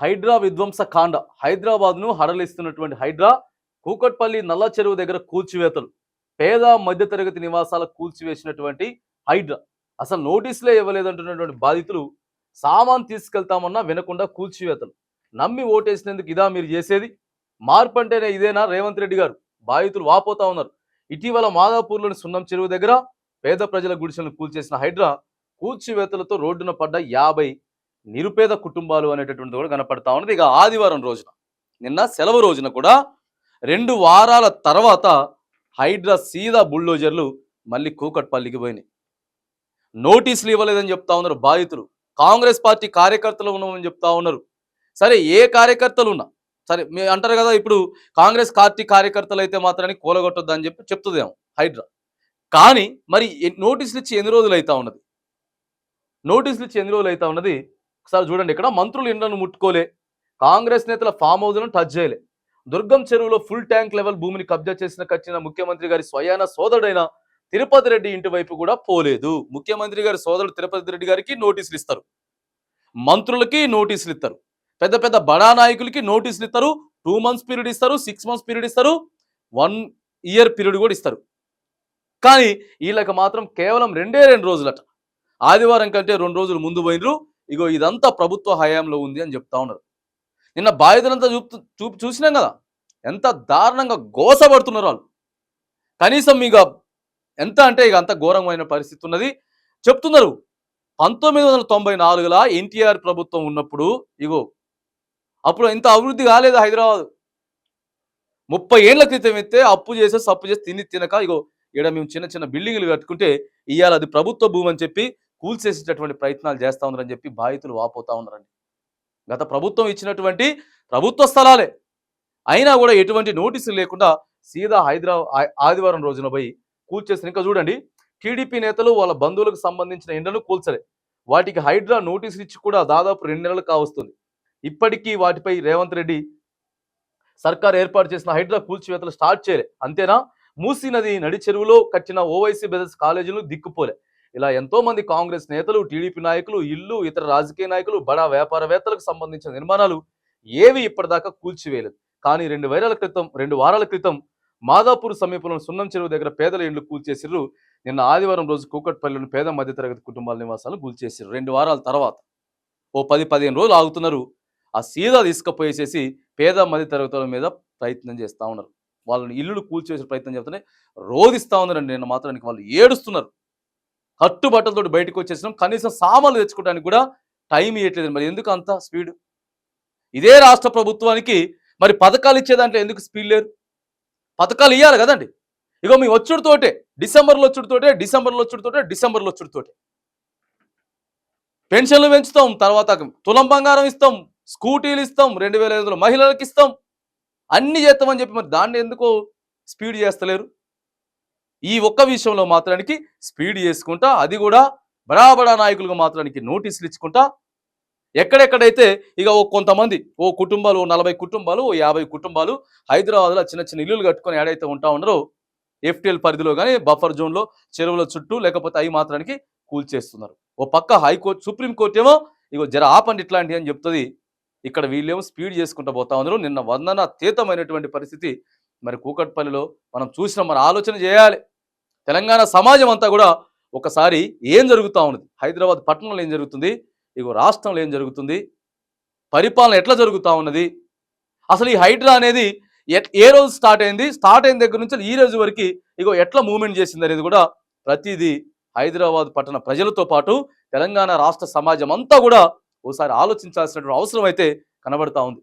హైడ్రా విధ్వంస కాండ. హైదరాబాద్ను హడలిస్తున్నటువంటి హైడ్రా కూకట్పల్లి నల్ల చెరువు దగ్గర కూల్చివేతలు. పేద మధ్యతరగతి నివాసాల కూల్చివేసినటువంటి హైడ్రా. అసలు నోటీసులే ఇవ్వలేదంటున్నటువంటి బాధితులు సామాన్ తీసుకెళ్తామన్నా వినకుండా కూల్చివేతలు. నమ్మి ఓటేసినందుకు ఇదా మీరు చేసేది? మార్పు అంటేనే ఇదేనా? రేవంత్ రెడ్డి గారు బాధితులు వాపోతా ఉన్నారు. ఇటీవల మాదాపూర్లోని సున్నం చెరువు దగ్గర పేద ప్రజల గుడిసెలను కూల్చేసిన హైడ్రా కూల్చివేతలతో రోడ్డున పడ్డ యాభై నిరుపేద కుటుంబాలు అనేటటువంటిది కూడా కనపడతా ఉన్నది. ఇక ఆదివారం రోజున నిన్న సెలవు రోజున కూడా రెండు వారాల తర్వాత హైడ్రా సీదా బుల్డోజర్లు మళ్ళీ కూకట్పల్లికి పోయినాయి. నోటీసులు ఇవ్వలేదని చెప్తా ఉన్నారు బాధితులు. కాంగ్రెస్ పార్టీ కార్యకర్తలు ఉన్నామని చెప్తా ఉన్నారు. సరే ఏ కార్యకర్తలు ఉన్నా సరే మీ అంటారు కదా ఇప్పుడు కాంగ్రెస్ పార్టీ కార్యకర్తలు అయితే మాత్రాన్ని కూలగొట్టొద్దు అని చెప్పి చెప్తుందేమో హైడ్రా. కానీ మరి నోటీసులు ఇచ్చి ఎన్ని రోజులు అవుతా ఉన్నది? నోటీసులు ఇచ్చి ఎన్ని రోజులు అవుతా ఉన్నది? ఒకసారి చూడండి ఇక్కడ మంత్రులు ఇండ్లను ముట్టుకోలే. కాంగ్రెస్ నేతల ఫామ్ హౌజ్లను టచ్ చేయలే. దుర్గం చెరువులో ఫుల్ ట్యాంక్ లెవెల్ భూమిని కబ్జా చేసిన కచ్చిన ముఖ్యమంత్రి గారి స్వయాన సోదరుడైన తిరుపతి రెడ్డి ఇంటి వైపు కూడా పోలేదు. ముఖ్యమంత్రి గారి సోదరుడు తిరుపతి రెడ్డి గారికి నోటీసులు ఇస్తారు. మంత్రులకి నోటీసులు ఇస్తారు. పెద్ద పెద్ద బడా నాయకులకి నోటీసులు ఇస్తారు. టూ మంత్స్ పీరియడ్ ఇస్తారు సిక్స్ మంత్స్ పీరియడ్ ఇస్తారు వన్ ఇయర్ పీరియడ్ కూడా ఇస్తారు. కానీ వీళ్ళకి మాత్రం కేవలం రెండే రెండు రోజులట. ఆదివారం కంటే రెండు రోజులు ముందు పోయినరు. ఇగో ఇదంతా ప్రభుత్వ హయాంలో ఉంది అని చెప్తా ఉన్నారు. నిన్న బాధితులంతా చూపు చూ చూసినాం కదా ఎంత దారుణంగా గోసపడుతున్నారు వాళ్ళు. కనీసం ఇక ఎంత అంటే ఇక అంత ఘోరమైన పరిస్థితి ఉన్నది. చెప్తున్నారు పంతొమ్మిది వందల తొంభై నాలుగులా ఎన్టీఆర్ ప్రభుత్వం ఉన్నప్పుడు ఇగో అప్పుడు ఇంత అభివృద్ధి కాలేదు హైదరాబాద్. ముప్పై ఏళ్ళ క్రితం ఎత్తే అప్పు చేసే సప్పు చేసి తిని తినక ఇగో ఇక్కడ మేము చిన్న చిన్న బిల్డింగ్లు కట్టుకుంటే ఇవాళ అది ప్రభుత్వ భూమి అని చెప్పి కూల్చేసేటటువంటి ప్రయత్నాలు చేస్తూ ఉన్నారని చెప్పి బాధితులు వాపోతా ఉన్నారండి. గత ప్రభుత్వం ఇచ్చినటువంటి ప్రభుత్వ స్థలాలే. అయినా కూడా ఎటువంటి నోటీసులు లేకుండా సీదా హైదరాబాద్ ఆదివారం రోజున పోయి కూల్చేసిన ఇంకా చూడండి టీడీపీ నేతలు వాళ్ళ బంధువులకు సంబంధించిన ఎండను కూల్చలే. వాటికి హైడ్రా నోటీసులు ఇచ్చి కూడా దాదాపు రెండు నెలలు కావస్తుంది. ఇప్పటికీ వాటిపై రేవంత్ రెడ్డి సర్కార్ ఏర్పాటు చేసిన హైడ్రా కూల్చివేతలు స్టార్ట్ చేయలే. అంతేనా? మూసీ నది నడి చెరువులో కట్టిన ఓవైసీ బ్రదర్స్ కాలేజీలు దిక్కుపోలే. ఇలా ఎంతో మంది కాంగ్రెస్ నేతలు టీడీపీ నాయకులు ఇల్లు ఇతర రాజకీయ నాయకులు బడా వ్యాపారవేత్తలకు సంబంధించిన నిర్మాణాలు ఏవి ఇప్పటిదాకా కూల్చివేయలేదు. కానీ రెండు వైరాల క్రితం రెండు వారాల క్రితం మాదాపూర్ సమీపంలో సున్నం చెరువు దగ్గర పేదల ఇండ్లు కూల్చేసిర్రు. నిన్న ఆదివారం రోజు కూకట్పల్లిలోని పేద మధ్యతరగతి కుటుంబాల నివాసాలు కూల్చేసిర్రు. రెండు వారాల తర్వాత ఓ పది పదిహేను రోజులు ఆగుతున్నారు. ఆ సీదా తీసుకుపోయేసేసి పేద మధ్యతరగతుల మీద ప్రయత్నం చేస్తూ ఉన్నారు. వాళ్ళని ఇల్లులు కూల్చేసే ప్రయత్నం చేస్తూనే రోధిస్తూ ఉన్నారండి. నిన్న మాత్రానికి వాళ్ళు ఏడుస్తున్నారు. కట్టుబట్టలతో బయటకు వచ్చేసినాం. కనీసం సామాన్లు తెచ్చుకోవడానికి కూడా టైం ఇవ్వట్లేదు మరి. ఎందుకు అంత స్పీడ్? ఇదే రాష్ట్ర ప్రభుత్వానికి మరి పథకాలు ఇచ్చే దాంట్లో ఎందుకు స్పీడ్ లేరు పథకాలు ఇవ్వాలి కదండి. ఇగో మీ వచ్చుడుతోటే డిసెంబర్లో వచ్చుడుతోటే డిసెంబర్లో వచ్చుడుతోటే డిసెంబర్లో వచ్చుడుతోటే పెన్షన్లు పెంచుతాం తర్వాత తులం బంగారం ఇస్తాం స్కూటీలు ఇస్తాం రెండు వేల ఐదులో మహిళలకు ఇస్తాం. అన్ని చేస్తామని చెప్పి మరి దాన్ని ఎందుకో స్పీడ్ చేస్తలేరు? ఈ ఒక్క విషయంలో మాత్రానికి స్పీడ్ చేసుకుంటా అది కూడా బడా బడా నాయకులుగా మాత్రానికి నోటీసులు ఇచ్చుకుంటా ఎక్కడెక్కడైతే ఇక ఓ కొంతమంది ఓ కుటుంబాలు ఓ నలభై కుటుంబాలు ఓ యాభై కుటుంబాలు హైదరాబాద్లో చిన్న చిన్న ఇల్లులు కట్టుకొని ఏడైతే ఉంటా ఉన్నారో ఎఫ్టిఎల్ పరిధిలో కానీ బఫర్ జోన్లో చెరువుల చుట్టూ లేకపోతే అవి మాత్రానికి కూల్చేస్తున్నారు ఓ పక్క హైకోర్టు సుప్రీంకోర్టు ఏమో ఇగో జర ఆపండి ఇట్లాంటివి అని చెప్తుంది. ఇక్కడ వీళ్ళేమో స్పీడ్ చేసుకుంటూ పోతా ఉన్నారు. నిన్న వందన తీతమైనటువంటి పరిస్థితి మరి కూకట్పల్లిలో మనం చూసిన మన ఆలోచన చేయాలి. తెలంగాణ సమాజం అంతా కూడా ఒకసారి ఏం జరుగుతూ ఉన్నది? హైదరాబాద్ పట్టణంలో ఏం జరుగుతుంది? ఇగో రాష్ట్రంలో ఏం జరుగుతుంది? పరిపాలన ఎట్లా జరుగుతూ ఉన్నది? అసలు ఈ హైడ్రా అనేది ఎట్- ఏ రోజు స్టార్ట్ అయింది? స్టార్ట్ అయిన దగ్గర నుంచి ఈ రోజు వరకు ఇగో ఎట్లా మూమెంట్ చేసింది అనేది కూడా ప్రతిదీ హైదరాబాద్ పట్టణ ప్రజలతో పాటు తెలంగాణ రాష్ట్ర సమాజం అంతా కూడా ఓసారి ఆలోచించాల్సినటువంటి అవసరం అయితే కనబడతా ఉంది.